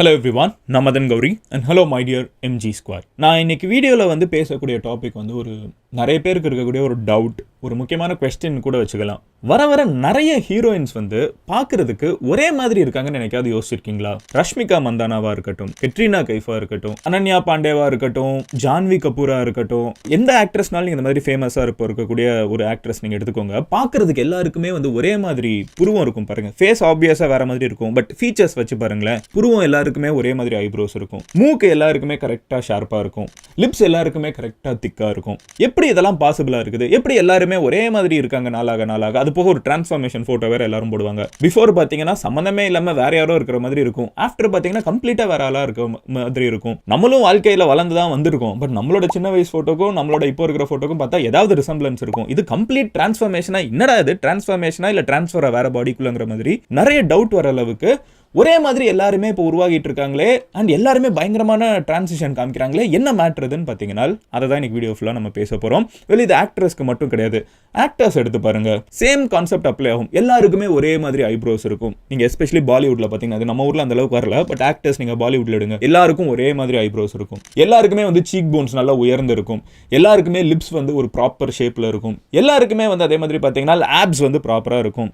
Hello everyone நான் Madan Gowri and hello my dear MG square நான் இன்றைக்கி வீடியோவில் வந்து பேசக்கூடிய டாபிக் வந்து ஒரு நிறைய பேருக்கு இருக்கக்கூடிய ஒரு டவுட் ஒரு முக்கியமான கொஸ்டின் கூட வச்சுக்கலாம். வர வர நிறைய ஹீரோயின்ஸ் வந்து பார்க்கறதுக்கு ஒரே மாதிரி இருக்காங்கன்னு நினைக்காது யோசிச்சிருக்கீங்களா? ரஷ்மிகா மந்தானாவா இருக்கட்டும் கெட்ரினா கைஃபா இருக்கட்டும் அனன்யா பாண்டேவா இருக்கட்டும் ஜான்வி கபூரா இருக்கட்டும் எந்த ஆக்ட்ரஸ்னாலும் நீங்க இந்த மாதிரி ஃபேமஸாக இருப்ப இருக்கக்கூடிய ஒரு ஆக்ட்ரஸ் நீங்கள் எடுத்துக்கோங்க. பார்க்கறதுக்கு எல்லாருக்குமே வந்து ஒரே மாதிரி புருவம் இருக்கும் பாருங்க. ஃபேஸ் ஆப்வியஸாக வேற மாதிரி இருக்கும் பட் ஃபீச்சர்ஸ் வச்சு பாருங்களேன் புருவம் எல்லாருக்குமே ஒரே மாதிரி ஐப்ரோஸ் இருக்கும். மூக்கு எல்லாருக்குமே கரெக்டாக ஷார்ப்பாக இருக்கும். லிப்ஸ் எல்லாருக்குமே கரெக்டாக திக்காக இருக்கும். எப்படி இதெல்லாம் பாசிபிளாக இருக்குது? எப்படி எல்லாருமே ஒரே மாதிரி இருக்காங்க நாளாக நாளாக. அது போக ஒரு டிரான்ஸ்ஃபார்மேஷன் ஃபோட்டோ வேற எல்லாரும் போடுவாங்க. பிஃபோர் பார்த்தீங்கன்னா சம்மந்தமே இல்லாமல் வேற யாரோ இருக்கிற மாதிரி இருக்கும். ஆஃப்டர் பார்த்தீங்கன்னா கம்ப்ளீட்டாக வேற ஆளாக இருக்க மாதிரி இருக்கும். நம்மளும் வாழ்க்கையில் வளர்ந்து தான் வந்திருக்கோம். பட் நம்மளோட சின்ன வயசு ஃபோட்டோக்கும் நம்மளோட இப்போ இருக்கிற ஃபோட்டோக்கும் பார்த்தா ஏதாவது ரிசம்பிளன்ஸ் இருக்கும். இது கம்ப்ளீட் டிரான்ஸ்ஃபார்மேஷனா என்னடா இது? டிரான்ஸ்ஃபார்மேஷனா இல்லை டிரான்ஸ்ஃபர் வேற பாடிக்குள்ளங்கிற மாதிரி? நிறைய டவுட் வர அளவுக்கு ஒரே மாதிரி எல்லாருமே இப்போ உருவாகிட்டு இருக்காங்களே அண்ட் எல்லாருமே பயங்கரமான டிரான்சிஷன் காமிக்கிறாங்களே என்ன மேட்ருதுன்னு பார்த்தீங்கன்னா அதை தான் இன்னைக்கு வீடியோ ஃபுல்லாக நம்ம பேச போகிறோம் வெளியே இது ஆக்ட்ரஸ்க்கு மட்டும் கிடையாது. ஆக்டர்ஸ் எடுத்து பாருங்க. சேம் கான்செப்ட் அப்ளை ஆகும். எல்லாருக்குமே ஒரே மாதிரி ஐப்ரோஸ் இருக்கும். நீங்கள் எஸ்பெஷலி பாலிவுட்டில் பார்த்தீங்கன்னா அது நம்ம ஊரில் அந்த அளவுக்கு வரல பட் ஆக்டர்ஸ் நீங்கள் பாலிவுட்ல எடுங்க. எல்லாருக்கும் ஒரே மாதிரி ஐப்ரோஸ் இருக்கும். எல்லாருக்குமே வந்து சீக் போன்ஸ் நல்லா உயர்ந்து இருக்கும். எல்லாருக்குமே லிப்ஸ் வந்து ஒரு ப்ராப்பர் ஷேப்பில் இருக்கும். எல்லாருக்குமே வந்து அதே மாதிரி பார்த்தீங்கன்னா ஆப்ஸ் வந்து ப்ராப்பராக இருக்கும்.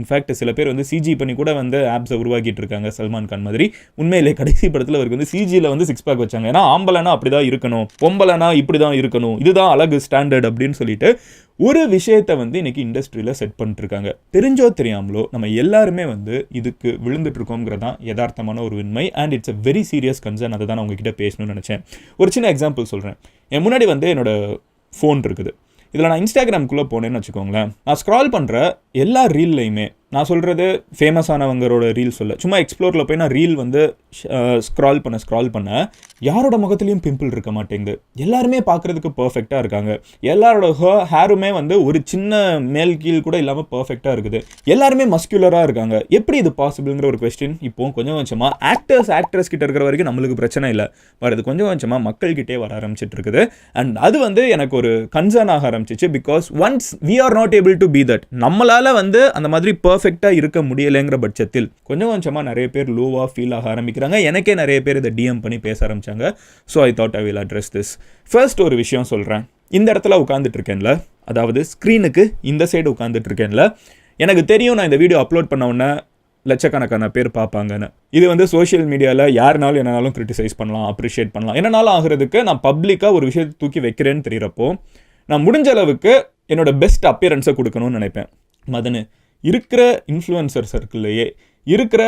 இன்ஃபேக்ட் சில பேர் வந்து சிஜி பண்ணி கூட வந்து ஆப்ஸை உருவாக்கிட்டு இருக்காங்க சல்மான் கான் மாதிரி. உண்மையிலே கடைசி படத்தில் அவருக்கு வந்து சிஜியில் வந்து சிக்ஸ் பேக் வச்சாங்க. ஏன்னா ஆம்பளைனா அப்படி தான் இருக்கணும் பொம்பளைனா இப்படி தான் இருக்கணும் இதுதான் அழகு ஸ்டாண்டர்ட் அப்படின்னு சொல்லிட்டு ஒரு விஷயத்தை வந்து இன்னைக்கு இண்டஸ்ட்ரியில் செட் பண்ணிட்டுருக்காங்க. தெரிஞ்சோ தெரியாமலோ நம்ம எல்லாருமே வந்து இதுக்கு விழுந்துட்டுருக்கோங்கிறது தான் யதார்த்தமான ஒரு உண்மை. And it's a very serious concern அதை தான் நான் உங்ககிட்ட பேசணும்னு நினச்சேன். ஒரு சின்ன எக்ஸாம்பிள் சொல்கிறேன் என் முன்னாடி வந்து என்னோடய ஃபோன் இருக்குது. இதில் நான் இன்ஸ்டாகிராம்குள்ளே போனேன்னு வச்சுக்கோங்களேன். நான் ஸ்க்ரால் பண்ணுற எல்லா ரீல்லையுமே நான் சொல்கிறது ஃபேமஸானவங்களோட ரீல் சொல்ல. சும்மா எக்ஸ்ப்ளோரில் போய் நான் ரீல் வந்து ஸ்க்ரால் பண்ண ஸ்க்ரால் பண்ண யாரோட முகத்துலேயும் பிம்பிள் இருக்க மாட்டேங்குது. எல்லாருமே பார்க்குறதுக்கு பர்ஃபெக்டாக இருக்காங்க. எல்லாரோட ஹேருமே வந்து ஒரு சின்ன மேல் கீழ் கூட இல்லாமல் பர்ஃபெக்டாக இருக்குது. எல்லாருமே மஸ்குலராக இருக்காங்க. எப்படி இது பாசிபிள்ங்கிற ஒரு கொஸ்டின் இப்போ கொஞ்சம் கொஞ்சமாக ஆக்டர்ஸ் ஆக்ட்ரஸ் கிட்ட இருக்கிற வரைக்கும் நம்மளுக்கு பிரச்சனை இல்லை. பட் அது கொஞ்சம் கொஞ்சமாக மக்கள்கிட்டே வர ஆரம்பிச்சிட்டு இருக்குது. அண்ட் அது வந்து எனக்கு ஒரு கன்சர்ன் ஆக ஆரம்பிச்சிச்சு because once we are not able to be that நம்மளால வந்து அந்த மாதிரி பர்ஃபெக்டாக இருக்க முடியலைங்கிற பட்சத்தில் கொஞ்சம் கொஞ்சமாக நிறைய பேர் லோவாக ஃபீல் ஆக ஆரம்பிக்கிறாங்க. எனக்கே நிறைய பேர் இதை டிஎம் பண்ணி பேச ஆரம்பிச்சாங்க. So I thought I will address this first ஒரு விஷயம் சொல்கிறேன் இந்த இடத்துல உட்காந்துட்டு இருக்கேன்ல. அதாவது ஸ்க்ரீனுக்கு இந்த சைடு உட்காந்துட்டு இருக்கேன்ல. எனக்கு தெரியும் நான் இந்த வீடியோ அப்லோட் பண்ண உடனே லட்சக்கணக்கான பேர் பார்ப்பாங்கன்னு. இது வந்து சோஷியல் மீடியாவில் யாருனாலும் என்னனாலும் கிரிட்டிசைஸ் பண்ணலாம் அப்ரிஷியேட் பண்ணலாம். என்னனாலும் ஆகிறதுக்கு நான் பப்ளிக்காக ஒரு விஷயத்தை தூக்கி வைக்கிறேன்னு தெரிகிறப்போ நான் முடிஞ்ச அளவுக்கு என்னோட பெஸ்ட் அப்பியரன்ஸை கொடுக்கணும்னு நினைப்பேன். மதனு இருக்கிற இன்ஃப்ளூயன்சர் சர்க்கிள்லையே இருக்கிற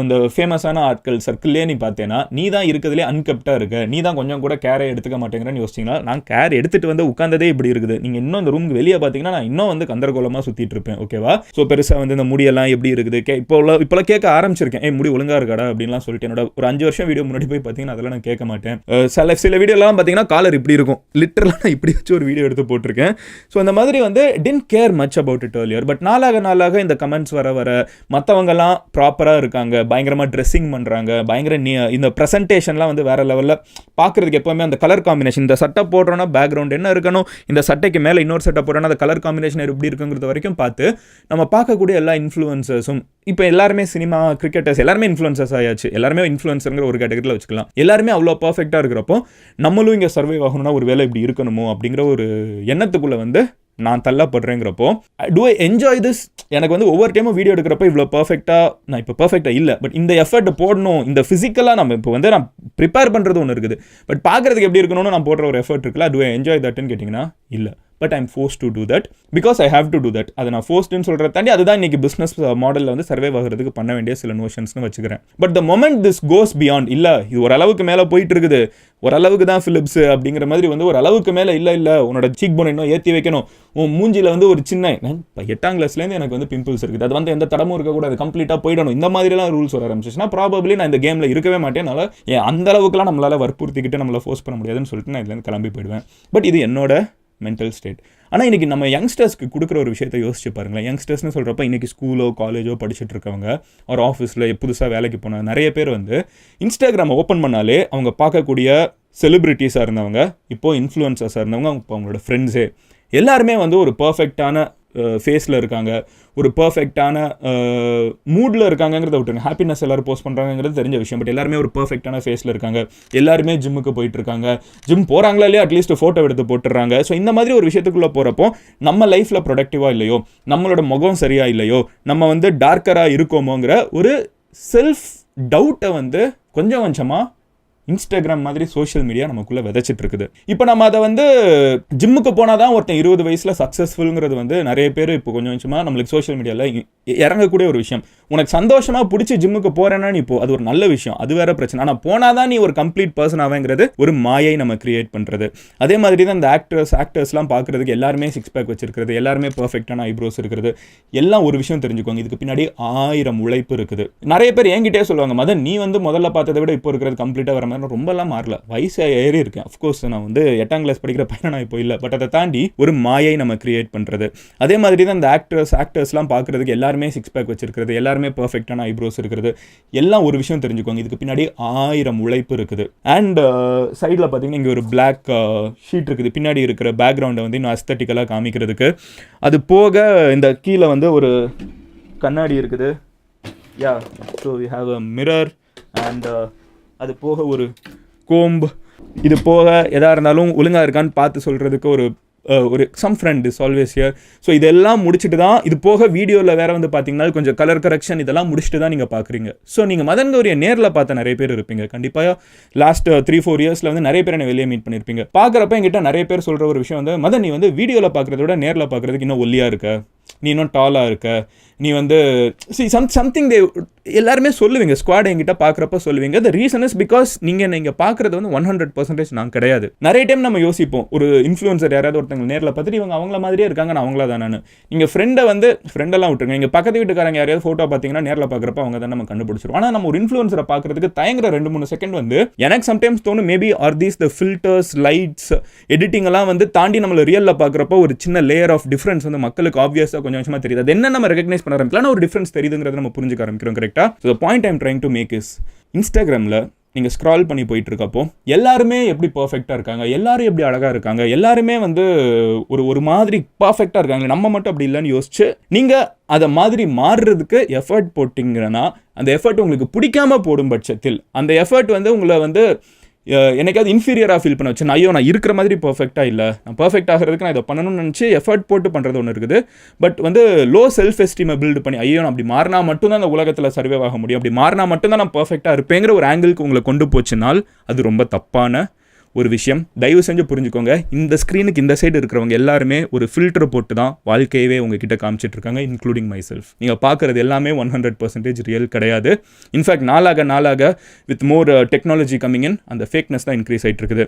இந்த ஃபேமஸான ஆட்கள் சர்க்கிள்லேயே நீ பார்த்தேன்னா நீ தான் இருக்கிறதுலே அன்கப்டாக இருக்க. நீ தான் கொஞ்சம் கூட கேரை எடுத்துக்க மாட்டேங்கிறேன்னு யோசிச்சிங்கன்னா நான் கேர் எடுத்துகிட்டு வந்து உட்காந்ததே இப்படி இருக்குது. நீங்கள் இன்னும் இந்த ரூமுக்கு வெளியே பார்த்தீங்கன்னா நான் இன்னும் வந்து கந்தரகோலமாக சுற்றிட்டு இருப்பேன் ஓகேவா ஸோ பெருசாக வந்து இந்த முடியெல்லாம் எப்படி இருக்குது? கே இப்போ உள்ள இப்போலாம் கேட்க ஆரம்பிச்சிருக்கேன். ஏ முடி ஒழுங்காக இருக்காடா? அப்படின்லாம் சொல்லிட்டு என்னோட ஒரு அஞ்சு வருஷம் வீடியோ முன்னாடி போய் பார்த்தீங்கன்னா அதெல்லாம் நான் கேட்க மாட்டேன். சில சில வீடியோலாம் பார்த்தீங்கன்னா காலர் இப்படி இருக்கும். லிட்டரலாக நான் இப்படி வச்சு ஒரு வீடியோ எடுத்து போட்டிருக்கேன். ஸோ அந்த மாதிரி வந்து tend care much about it earlier but நாளாக நாளாக இந்த கமெண்ட்ஸ் வர வர மற்றவங்கெல்லாம் ப்ராப்பராக இருக்காங்க. பயங்கரமாக ட்ரெஸ்ஸிங் பண்ணுறாங்க பயங்கர நீ இந்த ப்ரெசன்டேஷன்லாம் வந்து வேறு லெவலில் பார்க்குறதுக்கு எப்போவுமே அந்த கலர் காம்பினேஷன் இந்த சட்டை போடுறோன்னா பேக்ரவுண்ட் என்ன இருக்கணும்? இந்த சட்டைக்கு மேலே இன்னொரு சட்டை போடுறோன்னா அந்த கலர் காம்பினேஷன் எப்படி இருக்குங்கிறது வரைக்கும் பார்த்து நம்ம பார்க்கக்கூடிய எல்லா இன்ஃப்ளூயன்சர்ஸும் இப்போ எல்லாருமே சினிமா கிரிக்கெட்டர்ஸ் எல்லாருமே இன்ஃப்ளூயன்சர்ஸ் ஆயாச்சு. எல்லாருமே இன்ஃப்ளூயன்சருங்கிற ஒரு கேட்டகரியில் வச்சுக்கலாம். எல்லாருமே அவ்வளோ பர்ஃபெக்டாக இருக்கிறப்போ நம்மளும் இங்கே சர்வை ஆகணும்னா ஒரு வேலை இப்படி இருக்கணுமோ அப்படிங்கிற ஒரு எண்ணத்துக்குள்ளே வந்து நான் தள்ளப்படுறேங்கிறப்போ டூ ஐ என்ஜாய் திஸ் எனக்கு வந்து ஒவ்வொரு டைமும் வீடியோ எடுக்கிறப்ப இவ்வளோ பர்ஃபெக்டாக நான் இப்போ பர்ஃபெக்டாக இல்லை. பட் இந்த எஃபர்ட் போடணும் இந்த ஃபிசிக்கலாக நம்ம இப்போ வந்து நான் ப்ரிப்பேர் பண்ணுறது ஒன்று இருக்குது. பட் பார்க்குறதுக்கு எப்படி இருக்கணும்னு நான் போடுற ஒரு எஃபர்ட் இருக்குல்ல டூ ஐ என்ஜாய் தட்டுன்னு கேட்டிங்கன்னா இல்லை. But I'm force to do that because I have to do that அதை நான் ஃபோர்ஸ்டுன்னு சொல்கிறத தாண்டி அதுதான் இன்னைக்கு பிஸ்னஸ் மாடலில் uh, வந்து சர்வே ஆகிறதுக்கு பண்ண வேண்டிய சில நோஷன்ஸ்னு வச்சுக்கிறேன். But the moment this goes beyond இல்லை இது ஓரளவுக்கு மேலே போயிட்டு இருக்குது ஓரளவுக்கு தான் ஃபிலிப்ஸ் அப்படிங்கிற மாதிரி வந்து ஒரு அளவுக்கு மேலே இல்லை இல்லை உன்னோட சீக் போன் இன்னும் ஏற்றி வைக்கணும். உன் மூஞ்சியில் வந்து ஒரு சின்ன எட்டாம் கிளாஸ்லேருந்து எனக்கு வந்து பிம்பிள்ஸ் இருக்குது. அது வந்து எந்த தடமும் இருக்கக்கூடாது. கம்ப்ளீட்டாக போயிடணும். இந்த மாதிரிலாம் ரூல்ஸ் வர ஆரம்பிச்சிச்சுன்னா ப்ராபப்ளி நான் இந்த கேமில் இருக்கவே மாட்டேன். அதனால் ஏன் அந்த அளவுக்குலாம் நம்மளால் வற்புறுத்திக்கிட்டு நம்மளை ஃபோர்ஸ் பண்ண முடியாதுன்னு சொல்லிட்டு நான் இதுலேருந்து கிளம்பி போயிடுவேன். பட் இது என்னோட மென்டல் ஸ்டேட் ஆனால் இன்றைக்கி நம்ம யங்ஸ்டர்ஸ்க்கு கொடுக்குற ஒரு விஷயத்தை யோசிச்சு பாருங்களேன். யங்ஸ்டர்ஸ்னு சொல்கிறப்ப இன்றைக்கி ஸ்கூலோ காலேஜோ படிச்சுட்டு இருக்கவங்க ஒரு ஆஃபீஸில் புதுசாக வேலைக்கு போன நிறைய பேர் வந்து இன்ஸ்டாகிராம் ஓப்பன் பண்ணாலே அவங்க பார்க்கக்கூடிய செலிப்ரிட்டிஸாக இருந்தவங்க இப்போது இன்ஃப்ளூயன்சர்ஸாக இருந்தவங்க இப்போ அவங்களோட ஃப்ரெண்ட்ஸே எல்லாருமே வந்து ஒரு பர்ஃபெக்டான ஃபேஸில் இருக்காங்க. ஒரு பர்ஃபெக்டான மூடில் இருக்காங்கங்கிறத விட்டுருங்க. ஹாப்பினஸ் எல்லோரும் போஸ்ட் பண்ணுறாங்கிறது தெரிஞ்ச விஷயம். பட் எல்லாருமே ஒரு பர்ஃபெக்டான ஃபேஸில் இருக்காங்க. எல்லாருமே ஜிம்முக்கு போயிட்டு இருக்காங்க. ஜிம் போகிறாங்களா இல்லையா? அட்லீஸ்ட் ஃபோட்டோ எடுத்து போட்டுடுறாங்க. ஸோ இந்த மாதிரி ஒரு விஷயத்துக்குள்ளே போகிறப்போ நம்ம லைஃப்பில் ப்ரொடக்டிவாக இல்லையோ நம்மளோட முகம் சரியாக இல்லையோ நம்ம வந்து டார்க்கராக இருக்கோமோங்கிற ஒரு செல்ஃப் டவுட்டை வந்து கொஞ்சம் கொஞ்சமாக இன்ஸ்டாகிராம் மாதிரி சோஷியல் மீடியா நமக்குள்ளே விதைச்சிட்டு இருக்குது இப்போ நம்ம அதை வந்து ஜிம்முக்கு போனால் தான் ஒருத்தன் இருபது வயசில் சக்ஸஸ்ஃபுல்ங்கிறது வந்து நிறைய பேர் இப்போ கொஞ்சம் கொஞ்சமாக நம்மளுக்கு சோஷியல் மீடியாவில் இறங்கக்கூடிய ஒரு விஷயம். உனக்கு சந்தோஷமாக பிடிச்சி ஜிம்முக்கு போகிறேன்னா நீ இப்போ அது ஒரு நல்ல விஷயம். அது வேற பிரச்சனை. ஆனால் போனால் தான் நீ ஒரு கம்ப்ளீட் பர்சன் ஆவேங்கிறது ஒரு மாயை நம்ம கிரியேட் பண்ணுறது அதே மாதிரி தான் இந்த ஆக்டர்ஸ் ஆக்டர்ஸ்லாம் பார்க்குறதுக்கு எல்லாருமே சிக்ஸ் பேக் வச்சிருக்கிறது. எல்லாருமே பர்ஃபெக்டான ஐப்ரோஸ் இருக்கிறது எல்லாம் ஒரு விஷயம் தெரிஞ்சுக்கோங்க. இதுக்கு பின்னாடி ஆயிரம் உழைப்பு இருக்குது. நிறைய பேர் என்கிட்டே சொல்லுவாங்க மதன் நீ வந்து முதல்ல பார்த்ததை விட இப்போ இருக்கிறது கம்ப்ளீட்டாக வர மாதிரி ரொம்பலாம் மாறல. வயசு ஏறி இருக்கேன் அஃப்கோர்ஸ் நான் வந்து எட்டாம் கிளாஸ் படிக்கிற பையனை நான் இப்போ இல்லை. பட் அதை தாண்டி ஒரு மாயை நம்ம கிரியேட் பண்ணுறது அதே மாதிரி தான் இந்த ஆக்டர்ஸ் ஆக்டர்ஸ்லாம் பார்க்குறதுக்கு எல்லாருமே சிக்ஸ் பேக் வச்சிருக்கிறது. எல்லாருமே பர்ஃபெக்டான ஐப்ரோஸ் இருக்கிறது. எல்லாம் ஒரு விஷயம் தெரிஞ்சுக்கோங்க இதுக்கு பின்னாடி ஆயிரம் உழைப்பு இருக்குது. அண்ட் சைடில் uh, பார்த்தீங்கன்னா இங்கே ஒரு பிளாக் ஷீட் uh, இருக்குது. பின்னாடி இருக்கிற பேக்ரவுண்டை வந்து இன்னும் அஸ்தட்டிக்கலாக காமிக்கிறதுக்கு. அது போக இந்த கீழே வந்து ஒரு கண்ணாடி இருக்குது. Yeah so you have a mirror and அது போக ஒரு கோம்பு. இது போக எதாக இருந்தாலும் ஒழுங்காக இருக்கான்னு பார்த்து சொல்கிறதுக்கு ஒரு ஒரு some friend is always here so இதெல்லாம் முடிச்சுட்டு தான் இது போக வீடியோவில் வேறு வந்து பார்த்தீங்கன்னா கொஞ்சம் கலர் கரெக்ஷன் இதெல்லாம் முடிச்சுட்டு தான் நீங்கள் பார்க்குறீங்க ஸோ நீங்கள் மதன் கௌரியை நேரில் பார்த்த நிறைய பேர் இருப்பீங்க. கண்டிப்பாக லாஸ்ட் த்ரீ ஃபோர் இயர்ஸில் வந்து நிறைய பேர் என்னை வெளியே மீட் பண்ணியிருப்பீங்க. பார்க்குறப்ப என்கிட்ட நிறைய பேர் சொல்கிற ஒரு விஷயம் வந்து மதன் நீ வந்து வீடியோவில் பார்க்குறத விட நேரில் பார்க்குறதுக்கு இன்னும் ஒல்லியாக இருக்க? நீ இன்னும் டாலாக இருக்க. நீ வந்து சி சம் சம்திங் தே எல்லாருமே சொல்லுவீங்க. ஸ்குவாட் என்கிட்ட பார்க்குறப்ப சொல்லுவீங்க. த ரீசன் இஸ் பிகாஸ் நீங்கள் நீங்கள் பார்க்குறது வந்து ஒன் ஹண்ட்ரட் பர்சன்டேஜ் நான் கிடையாது. நிறைய டைம் நம்ம யோசிப்போம். ஒரு இன்ஃப்ளூன்சர் யாராவது ஒருத்தங்க நேரில் பார்த்துட்டு இவங்க அவங்கள மாதிரியே இருக்காங்க நான் அவங்களா தான் நான் நீங்கள் ஃப்ரெண்டை வந்து ஃப்ரெண்டெல்லாம் விட்டுருங்க. இங்கே பக்கத்து வீட்டுக்காரங்க யாரையாவது ஃபோட்டோ பார்த்தீங்கன்னா நேரில் பார்க்குறப்ப அவங்க தான் நம்ம கண்டுபிடிச்சிருவோம். ஆனால் நம்ம ஒரு இன்ஃப்ளூன்சரை பார்க்குறதுக்கு தயங்குற ரெண்டு மூணு செகண்ட் வந்து எனக்கு சம்டைம்ஸ் தோணும் maybe are these the filters lights எடிட்டிங்லாம் வந்து தாண்டி நம்மளை ரியலில் பார்க்குறப்போ ஒரு சின்ன லேயர் ஆஃப் டிஃப்ரென்ஸ் வந்து மக்களுக்கு பெருசாக கொஞ்சம் கொஞ்சமாக தெரியுது. அது என்ன நம்ம ரெகனைஸ் பண்ண ஆரம்பிக்கலாம். ஒரு டிஃப்ரென்ஸ் தெரியுதுங்கிறத நம்ம புரிஞ்சுக்க ஆரம்பிக்கிறோம் கரெக்டாக so point I'm trying to make is இன்ஸ்டாகிராமில் நீங்கள் ஸ்க்ரால் பண்ணி போயிட்டு இருக்கப்போ எல்லாருமே எப்படி பர்ஃபெக்டாக இருக்காங்க? எல்லாரும் எப்படி அழகாக இருக்காங்க? எல்லாருமே வந்து ஒரு ஒரு மாதிரி பர்ஃபெக்டாக இருக்காங்க நம்ம மட்டும் அப்படி இல்லைன்னு யோசிச்சு நீங்கள் அதை மாதிரி மாறுறதுக்கு எஃபர்ட் போட்டிங்கன்னா அந்த எஃபர்ட் உங்களுக்கு பிடிக்காம போடும் பட்சத்தில் அந்த எஃபர்ட் வந்து உங்களை வந்து என்னைக்காவது இன்ஃபீரியராக ஃபீல் பண்ண வச்சு நான் ஐயோ நான் இருக்கிற மாதிரி பர்ஃபெக்டாக இல்லை. நான் பர்ஃபெக்ட் ஆகிறதுக்கு நான் இதை பண்ணணும்னு நினச்சி எஃபர்ட் போட்டு பண்ணுறது ஒன்று இருக்குது. பட் வந்து லோ செல்ஃப் எஸ்டீமை பில்டு பண்ணி ஐயோ நான் அப்படி மாறினா மட்டும்தான் அந்த உலகத்தில் சர்வே ஆக முடியும். அப்படி மாறினா மட்டும்தான் நான் பர்ஃபெக்டாக இருப்பேங்கிற ஒரு ஆங்கிளுக்கு உங்களை கொண்டு போச்சுனால் அது ரொம்ப தப்பான ஒரு விஷயம். தயவு செஞ்சு புரிஞ்சுக்கோங்க. இந்த ஸ்க்ரீனுக்கு இந்த சைடு இருக்கிறவங்க எல்லாருமே ஒரு ஃபில்டர் போட்டு தான் வாழ்க்கையவே உங்ககிட்ட காமிச்சிட்டு இருக்காங்க இன்க்ளூடிங் மை செல்ஃப் நீங்கள் பார்க்குறது எல்லாமே ஒன் ஹண்ட்ரட் பர்சன்டேஜ் ரியல் கிடையாது. இன்ஃபேக்ட் நாளாக நாளாக with more technology coming in அந்த ஃபேக்னஸ் தான் இன்க்ரீஸ் ஆகிட்டு இருக்குது.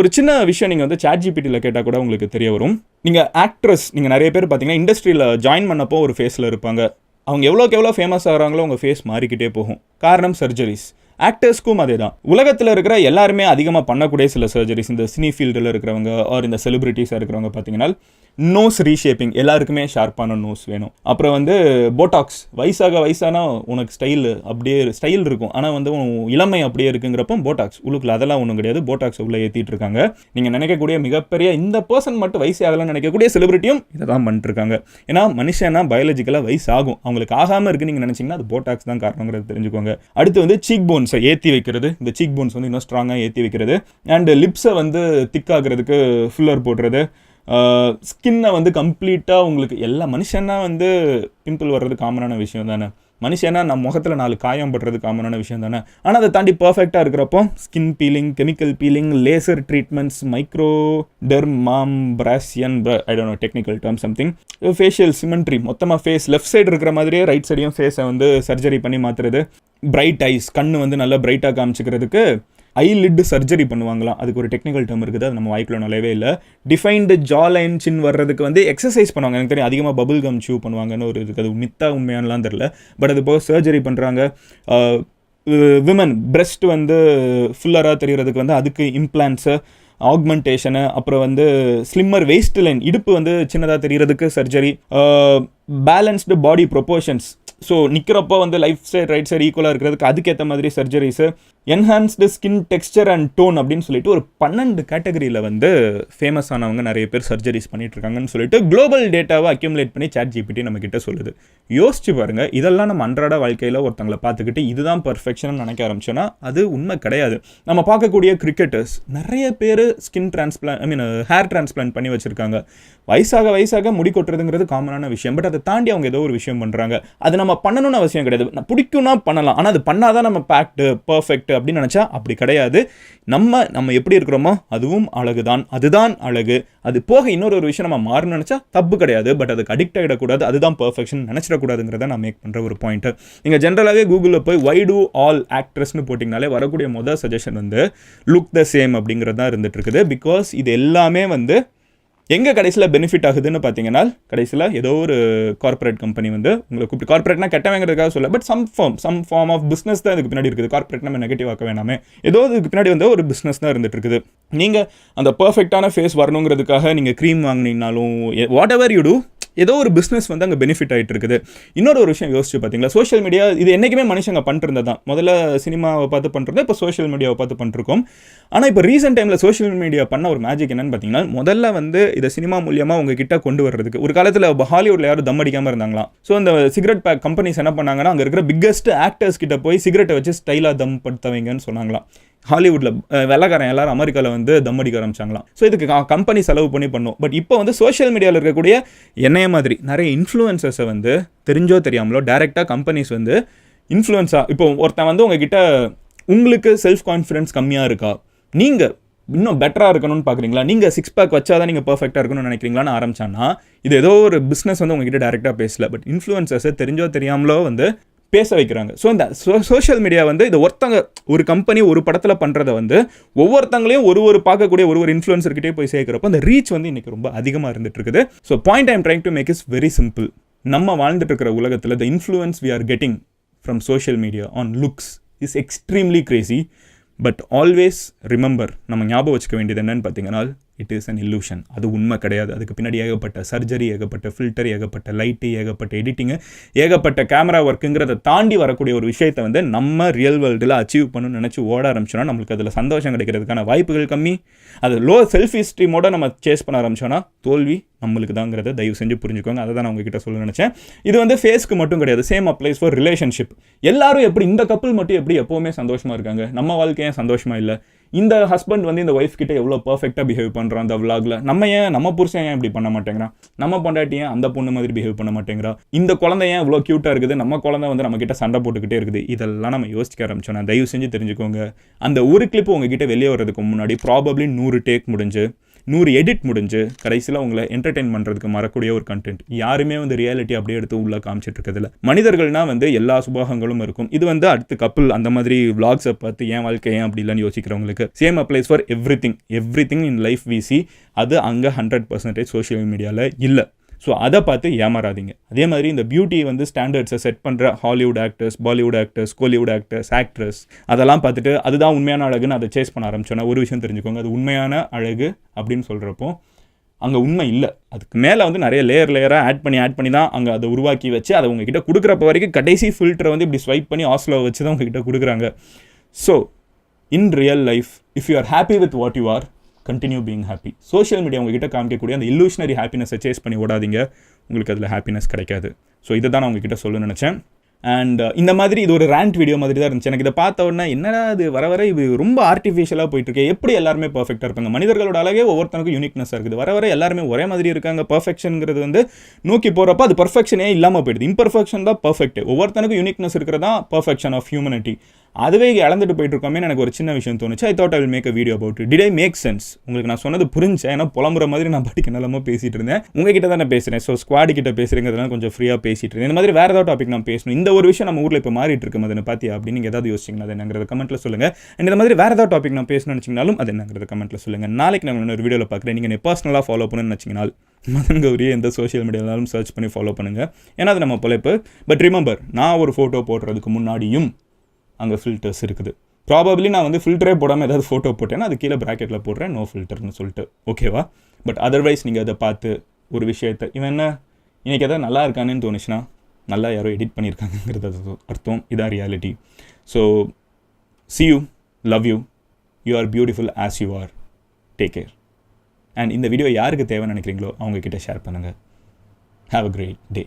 ஒரு சின்ன விஷயம் நீங்கள் வந்து சாட் ஜிபிடியில் கேட்டால் கூட உங்களுக்கு தெரிய வரும். நீங்கள் ஆக்ட்ரஸ் நீங்கள் நிறைய பேர் பார்த்தீங்கன்னா இண்டஸ்ட்ரியில் ஜாயின் பண்ணப்போ ஒரு ஃபேஸில் இருப்பாங்க. அவங்க எவ்வளோக்கு எவ்வளோ ஃபேமஸ் ஆகிறாங்களோ உங்கள் ஃபேஸ் மாறிக்கிட்டே போகும். காரணம் சர்ஜரிஸ் ஆக்டர்ஸ்க்கும் அதே தான் உலகத்தில் இருக்கிற எல்லாருமே அதிகமாக பண்ணக்கூடிய சில சர்ஜரிஸ் இந்த சினி ஃபீல்டில் இருக்கிறவங்க ஆர் இந்த செலிபிரிட்டிஸாக இருக்கிறவங்க பார்த்தீங்கன்னா நோஸ் ரீஷேப்பிங் எல்லாருக்குமே ஷார்ப்பான நோஸ் வேணும். அப்புறம் வந்து போட்டாக்ஸ் வயசாக வயசானா உனக்கு ஸ்டைல் அப்படியே ஸ்டைல் இருக்கும். ஆனால் வந்து உன் இளமை அப்படியே இருக்குங்கிறப்போ போட்டாக்ஸ் உள்ளுக்குள்ள அதெல்லாம் ஒன்றும் கிடையாது. போட்டாக்ஸ் உள்ளே ஏற்றிட்டு இருக்காங்க. நீங்கள் நினைக்கக்கூடிய மிகப்பெரிய இந்த பர்சன் மட்டும் வயசு ஆகலாம் நினைக்கக்கூடிய செலிபிரிட்டியும் இதை தான் பண்ணிட்டுருக்காங்க. ஏன்னா மனுஷனா பயாலஜிக்கலாக வயசு ஆகும் அவங்களுக்கு ஆகாமல் இருக்குன்னு நீங்கள் நினச்சிங்கன்னா அது போட்டாக்ஸ் தான் காரணங்கிறது தெரிஞ்சுக்கோங்க. அடுத்து வந்து சீக் போன்ஸை ஏற்றி வைக்கிறது. இந்த சீக் போன்ஸ் வந்து இன்னும் ஸ்ட்ராங்காக ஏற்றி வைக்கிறது. அண்ட் லிப்ஸை வந்து திக்காகிறதுக்கு ஃபில்லர் போடுறது. ஸ்கின்னை வந்து கம்ப்ளீட்டாக உங்களுக்கு எல்லா மனுஷன்னா வந்து பிம்பிள் வர்றது காமனான விஷயம் தானே. மனுஷனா நம்ம முகத்தில் நாலு காயம் படுறது காமனான விஷயம் தானே? ஆனால் அதை தாண்டி பர்ஃபெக்டாக இருக்கிறப்போ skin peeling chemical peeling laser treatments micro dermabrasion I technical term something facial symmetry மொத்தமாக ஃபேஸ் லெஃப்ட் சைடு இருக்கிற மாதிரியே ரைட் சைடையும் ஃபேஸை வந்து சர்ஜரி பண்ணி மாற்றுறது பிரைட் ஐஸ் கண் வந்து நல்லா பிரைட்டாக காமிச்சிக்கிறதுக்கு ஐ லிட் சர்ஜரி பண்ணுவாங்களாம் அதுக்கு ஒரு டெக்னிக்கல் டேர்ம் இருக்குது அது நம்ம வாய்க்குள்ள நுழையவே இல்லை. டிஃபைன்டு ஜா லைன் சின் வர்றதுக்கு வந்து எக்ஸசைஸ் பண்ணுவாங்க. எனக்கு தெரியும் அதிகமாக பபுள் கம் சூ பண்ணுவாங்கன்னு ஒரு இருக்குது அது மித்தா உண்மையானலாம் தெரில பட் அது போக சர்ஜரி பண்ணுறாங்க விமன் பிரெஸ்ட் வந்து ஃபுல்லராக தெரிகிறதுக்கு வந்து அதுக்கு இம்ப்ளான்ஸு ஆக்மெண்டேஷனு அப்புறம் வந்து ஸ்லிம்மர் வேஸ்ட் லைன் இடுப்பு வந்து சின்னதாக தெரிகிறதுக்கு surgery balanced body proportions so நிற்கிறப்போ வந்து லைஃப் சைட் ரைட் சைடு ஈக்குவலாக இருக்கிறதுக்கு அதுக்கேற்ற மாதிரி surgeries enhanced skin texture and tone அப்படின்னு சொல்லிட்டு ஒரு பன்னெண்டு கேட்டகரியில் வந்து ஃபேமஸ் ஆனவங்க நிறைய பேர் சர்ஜரிஸ் பண்ணிட்டு இருக்காங்கன்னு சொல்லிட்டு குளோபல் டேட்டாவை அக்யூமுலேட் பண்ணி சாட் ஜிபிடி நம்ம கிட்ட சொல்லுது. யோசிச்சு பாருங்க இதெல்லாம் நம்ம அன்றாட வாழ்க்கையில் ஒருத்தங்களை பார்த்துக்கிட்டு இதுதான் பர்ஃபெக்ஷன் நினைக்க ஆரம்பிச்சோன்னா அது உண்மை கிடையாது. நம்ம பார்க்கக்கூடிய கிரிக்கெட்டர்ஸ் நிறைய பேர் skin transplant I mean hair transplant பண்ணி வச்சிருக்காங்க. வயசாக வயசாக முடி கொட்டுறதுங்கிறது காமனான விஷயம். பட் அதை தாண்டி அவங்க ஏதோ ஒரு விஷயம் பண்ணுறாங்க அது நம்ம நம்ம பண்ணணும்னு அவசியம் கிடையாது. நான் பிடிக்கும்னா பண்ணலாம். ஆனால் அது பண்ணாதான் நம்ம பேக்டு பர்ஃபெக்ட் அப்படின்னு நினச்சா அப்படி கிடையாது. நம்ம நம்ம எப்படி இருக்கிறோமோ அதுவும் அழகு தான் அதுதான் அழகு. அது போக இன்னொரு ஒரு விஷயம் நம்ம மாறணும்னு நினச்சா தப்பு கிடையாது. பட் அதுக்கு அடிக்ட் ஆகிடக்கூடாது அதுதான் பர்ஃபெக்ஷன் நினச்சிடக்கூடாதுங்கிறத நான் மேக் பண்ணுற ஒரு பாயிண்ட்டு நீங்கள் ஜென்ரலாகவே கூகுளில் போய் வை டூ ஆல் ஆக்ட்ரஸ்னு போட்டிங்கனாலே வரக்கூடிய மொதல் சஜஷன் வந்து லுக் த சேம் அப்படிங்கிறது தான் இருந்துகிட்ருக்குது பிகாஸ் இது எல்லாமே வந்து எங்கே கடைசியில் பெனிஃபிட் ஆகுதுன்னு பார்த்தீங்கன்னா கடைசியில் ஏதோ ஒரு கார்ப்பரேட் கம்பெனி வந்து உங்களை கூப்பிட்டு கார்ப்பரேட்னா கெட்டவங்கிறதுக்காக சொல்ல but some form some form of business தான் இதுக்கு பின்னாடி இருக்குது. கார்ப்பரேட் நம்ம நெகட்டிவ் ஆக்க வேணாமே. ஏதோ இதுக்கு பின்னாடி வந்து ஒரு பிஸ்னஸ் தான் இருந்துட்டு இருக்குது. நீங்கள் அந்த பர்ஃபெக்டான ஃபேஸ் வரணுங்கிறதுக்காக நீங்கள் க்ரீம் வாங்கினீங்கனாலும் வாட் எவர் யூ டூ ஏதோ ஒரு பிஸ்னஸ் வந்து அங்கே பெனிஃபிட் ஆகிட்டு இருக்குது இன்னொரு ஒரு விஷயம் யோசிச்சு பார்த்தீங்களா சோஷியல் மீடியா இது என்றைக்குமே மனுஷங்க பண்ணுறது தான் முதல்ல சினிமாவை பார்த்து பண்ணுறது இப்போ சோஷியல் மீடியாவை பார்த்து பண்ணிருக்கோம் ஆனால் இப்போ ரீசெண்ட் டைமில் சோஷியல் மீடியா பண்ண ஒரு மேஜிக் என்னன்னு பார்த்தீங்கன்னா முதல்ல வந்து இதை சினிமா மூலியமாக உங்ககிட்ட கொண்டு வர்றதுக்கு. ஒரு காலத்தில் ஹாலிவுட்ல யாரும் தம் அடிக்காமல் இருந்தாங்களாம். ஸோ அந்த சிகரெட் பேக் கம்பெனிஸ் என்ன பண்ணாங்கன்னா அங்கே இருக்கிற பிக்கஸ்ட் ஆக்டர்ஸ் கிட்ட போய் சிகரெட்டை வச்சு ஸ்டைலாக தம் படுத்தவங்கன்னு சொன்னாங்களாம். ஹாலிவுட்டில் வெள்ளக்காரன் எல்லாரும் அமெரிக்காவில் வந்து தம் அடிக்க ஆரம்பிச்சாங்களாம். ஸோ இதுக்கு கம்பெனி செலவு பண்ணி பண்ணும். பட் இப்போ வந்து சோஷியல் மீடியாவில் இருக்கக்கூடிய என்னைய மாதிரி நிறைய இன்ஃப்ளூயன்சர்ஸை வந்து தெரிஞ்சோ தெரியாமலோ டேரெக்டாக கம்பெனிஸ் வந்து இன்ஃப்ளூயன்ஸாக இப்போ ஒருத்தன் வந்து உங்ககிட்ட உங்களுக்கு செல்ஃப் கான்ஃபிடன்ஸ் கம்மியாக இருக்கா? நீங்கள் இன்னும் பெட்டராக இருக்கணும்னு பார்க்குறீங்களா நீங்கள் சிக்ஸ் பேக் வச்சா தான் நீங்கள் பர்ஃபெக்டாக இருக்கணும்னு நினைக்கிறீங்களான்னு ஆரம்பிச்சான்னா இது ஏதோ ஒரு பிஸ்னஸ் வந்து உங்ககிட்ட டேரெக்டாக பேசல. பட் இன்ஃப்ளூயன்சர்ஸை தெரிஞ்சோ தெரியாமலோ வந்து பேச வைக்கிறாங்க. ஸோ இந்த சோஷியல் மீடியா வந்து இது ஒருத்தங்க ஒரு கம்பெனி ஒரு படத்தில் பண்ணுறத வந்து ஒவ்வொருத்தங்களையும் ஒரு ஒரு பார்க்கக்கூடிய ஒரு ஒரு இன்ஃப்ளூன்சர்கிட்டே போய் சேர்க்குறப்போ அந்த ரீச் வந்து இன்றைக்கி ரொம்ப அதிகமாக இருந்துட்டு இருக்குது. So point I'm trying to make is very simple நம்ம வாழ்ந்துட்டு இருக்கிற உலகத்தில் the influence we are getting from social media on looks is extremely crazy but always remember நம்ம ஞாபகம் வச்சுக்க வேண்டியது என்னன்னு பார்த்தீங்கன்னா இட் இஸ் அன் இல்லூஷன் அது உண்மை கிடையாது. அதுக்கு பின்னாடி ஏகப்பட்ட சர்ஜரி ஏகப்பட்ட ஃபில்டர் ஏகப்பட்ட லைட்டு ஏகப்பட்ட எடிட்டிங்கு ஏகப்பட்ட கேமரா ஒர்க்குங்கிறத தாண்டி வரக்கூடிய ஒரு விஷயத்தை வந்து நம்ம ரியல் வேர்ல்டில் அச்சீவ் பண்ணணும்னு நினச்சி ஓட ஆரம்பிச்சோன்னா நம்மளுக்கு அதில் சந்தோஷம் கிடைக்கிறதுக்கான வாய்ப்புகள் கம்மி. அது லோ செல்ஃபி ஸ்ட்ரீமோட நம்ம சேஸ் பண்ண ஆரம்பிச்சோன்னா தோல்வி நம்மளுக்கு தாங்கிறத தயவு செஞ்சு புரிஞ்சுக்கோங்க. அதை தான் நான் உங்ககிட்ட சொல்ல நினச்சேன். இது வந்து ஃபேஸ்க்கு மட்டும் கிடையாது. சேம் அப்ளைஸ் ஃபார் ரிலேஷன்ஷிப் எல்லாரும் எப்படி இந்த கப்பல் மட்டும் எப்படி எப்போவுமே சந்தோஷமாக இருக்காங்க? நம்ம வாழ்க்கையே சந்தோஷமாக இல்லை. இந்த ஹஸ்பண்ட் வந்து இந்த ஒய்ஃப் கிட்ட எவ்வளோ பர்ஃபெக்டாக பிஹேவ் பண்ணுறான் அந்த விலாகில் நம்ம ஏன் நம்ம புருஷன் ஏன் இப்படி பண்ண மாட்டேங்கிறான்? நம்ம பொண்டாட்டி ஏன் அந்த பொண்ணு மாதிரி பிஹேவ் பண்ண மாட்டேங்கிறா? இந்த குழந்தை ஏன் இவ்வளோ க்யூட்டாக இருக்குது? நம்ம குழந்தை வந்து நம்மக்கிட்ட சண்டை போட்டுக்கிட்டே இருக்குது. இதெல்லாம் நம்ம யோசிக்க ஆரம்பிச்சோம். நான் தயவு செஞ்சு தெரிஞ்சுக்கோங்க. அந்த ஒரு கிளிப் உங்ககிட்ட வெளியே வர்றதுக்கு முன்னாடி ப்ராபப்ளி நூறு டேக் முடிஞ்சு நூறு எடிட் முடிஞ்சு கடைசியில் உங்களை என்டர்டெயின் பண்ணுறதுக்கு மறக்கூடிய ஒரு கண்டென்ட் யாருமே வந்து ரியாலிட்டி அப்படியே எடுத்து உள்ள காமிச்சிட்டு இருக்கிறதுல மனிதர்கள்னா வந்து எல்லா சுபாகங்களும் இருக்கும். இது வந்து அடுத்து கப்பல் அந்த மாதிரி விளாக்ஸை பார்த்து ஏன் வாழ்க்கை ஏன் அப்படி இல்லைன்னு யோசிக்கிறவங்களுக்கு same applies for everything everything in life we see அது அங்கே ஹண்ட்ரட் பர்சன்டேஜ் சோஷியல் மீடியாவில் இல்லை. ஸோ அதை பார்த்து ஏமாறாதீங்க. அதே மாதிரி இந்த பியூட்டி வந்து ஸ்டாண்டர்ட்ஸை செட் பண்ணுற Hollywood actors Bollywood actors Kollywood actors actress அதெல்லாம் பார்த்துட்டு அதுதான் உண்மையான அழகுன்னு அதை சேஸ் பண்ண ஆரம்பிச்சோன்னா ஒரு விஷயம் தெரிஞ்சுக்கோங்க. அது உண்மையான அழகு அப்படின்னு சொல்கிறப்போ அங்கே உண்மை இல்லை. அதுக்கு மேலே வந்து நிறைய லேயர் லேயராக ஆட் பண்ணி ஆட் பண்ணி தான் அங்கே அதை உருவாக்கி வச்சு அதை உங்ககிட்ட கொடுக்குறப்ப வரைக்கும் கடைசி ஃபில்டரை வந்து இப்படி ஸ்வைப் பண்ணி ஆஸ்லோ வச்சு தான் உங்ககிட்ட கொடுக்குறாங்க. So in real life if you are happy with what you are continue being happy social media உங்ககிட்ட காமிக்கக்கூடிய அந்த இல்லூஷனரி ஹாப்பினஸை சேஸ் பண்ணி ஓடாதீங்க. உங்களுக்கு அதில் ஹாப்பினஸ் கிடைக்காது. ஸோ இதை தான் நான் உங்ககிட்ட சொல்ல நினச்சேன். அண்ட் uh, இந்த மாதிரி இது ஒரு ரேண்ட் வீடியோ மாதிரி தான் இருந்துச்சு. எனக்கு இதை பார்த்த உடனே என்னடா இது? வர வர இது ரொம்ப ஆர்டிஃபிஷியலாக போயிட்டுருக்கு. எப்படி எல்லாருமே பர்ஃபெக்டாக இருப்பாங்க? மனிதர்களோட அழகே ஒவ்வொருத்தனுக்கும் யூனிக்னஸ் இருக்குது. வர வர எல்லாருமே ஒரே மாதிரி இருக்காங்க. பர்ஃபெக்ஷனுங்கிறது வந்து நோக்கி போகிறப்ப அது பர்ஃபெக்ஷனே இல்லாமல் போயிடுது. இம்பர்ஃபெக்ஷன் தான் பர்ஃபெக்ட் ஒவ்வொருத்தனுக்கும் யூனிக்னஸ் இருக்கிறதா பர்ஃபெக்ஷன் ஆஃப் ஹியூமனிட்டி அதுவே இழந்துட்டு போயிட்டு இருக்கோமே எனக்கு ஒரு சின்ன விஷயம் தோணுச்சு. I thought I will make a video about it I make sense உங்களுக்கு நான் சொன்னது புரிஞ்சேன். ஏன்னா புலம்புற மாதிரி நான் படிக்க நல்லமா பேசிட்டு இருந்தேன். உங்ககிட்ட தான் நான் பேசுகிறேன் ஸோ ஸ்குவாடு கிட்ட பேசுகிறேங்கிறதுலாம் கொஞ்சம் ஃப்ரீயாக பேசிட்டு இருந்தேன். இந்த மாதிரி வேறு ஏதாவது டாபிக் நான் பேசணும். இந்த ஒரு விஷயம் நம்ம ஊரில் இப்போ மாறிட்டு இருக்கும் அதை பார்த்தியா அப்படின்னு நீங்கள் ஏதாவது யோசிச்சிங்கன்னா அது என்னங்கிறத கமெண்ட்டில் சொல்லுங்கள் அண்ட் இந்த மாதிரி வேறு ஏதாவது டாபிக் நான் பேசணும்னு நினச்சிங்கனாலும் அது என்னங்கிறத கமெண்ட்டில் சொல்லுங்கள் நாளைக்கு நான் ஒரு வீடியோவில் பார்க்குறேன். நீங்கள் பர்சனலாக ஃபாலோ பண்ணணும்னு நினச்சிங்கனால் மதன் கௌரியை எந்த சோஷியல் மீடியாவிலும் சர்ச் பண்ணி ஃபாலோ பண்ணுங்கள் ஏன்னா அது நம்ம பிழைப்பு. பட் ரிமெம்பர் நான் ஒரு ஃபோட்டோ போடுறதுக்கு முன்னாடியும் அங்கே ஃபில்டர்ஸ் இருக்குது. ப்ராபப்ளி நான் வந்து ஃபில்டரே போடாமல் ஏதாவது ஃபோட்டோ போட்டேன்னா அது கீழே ப்ராக்கெட்டில் போடுறேன் நோ ஃபில்டர்னு சொல்லிட்டு. ஓகேவா பட் அதர்வைஸ் நீங்கள் அதை பார்த்து ஒரு விஷயத்தை இவன் என்ன? இன்றைக்கி எதாவது நல்லா இருக்கானேன்னு தோணுச்சுன்னா நல்லா யாரோ எடிட் பண்ணியிருக்காங்கிறது அர்த்தம். இதான் reality so see you love you you are beautiful as you are take care and இந்த வீடியோ யாருக்கு தேவைன்னு நினைக்கிறீங்களோ அவங்கக்கிட்ட ஷேர் பண்ணுங்கள் ஹாவ் அ கிரேட் டே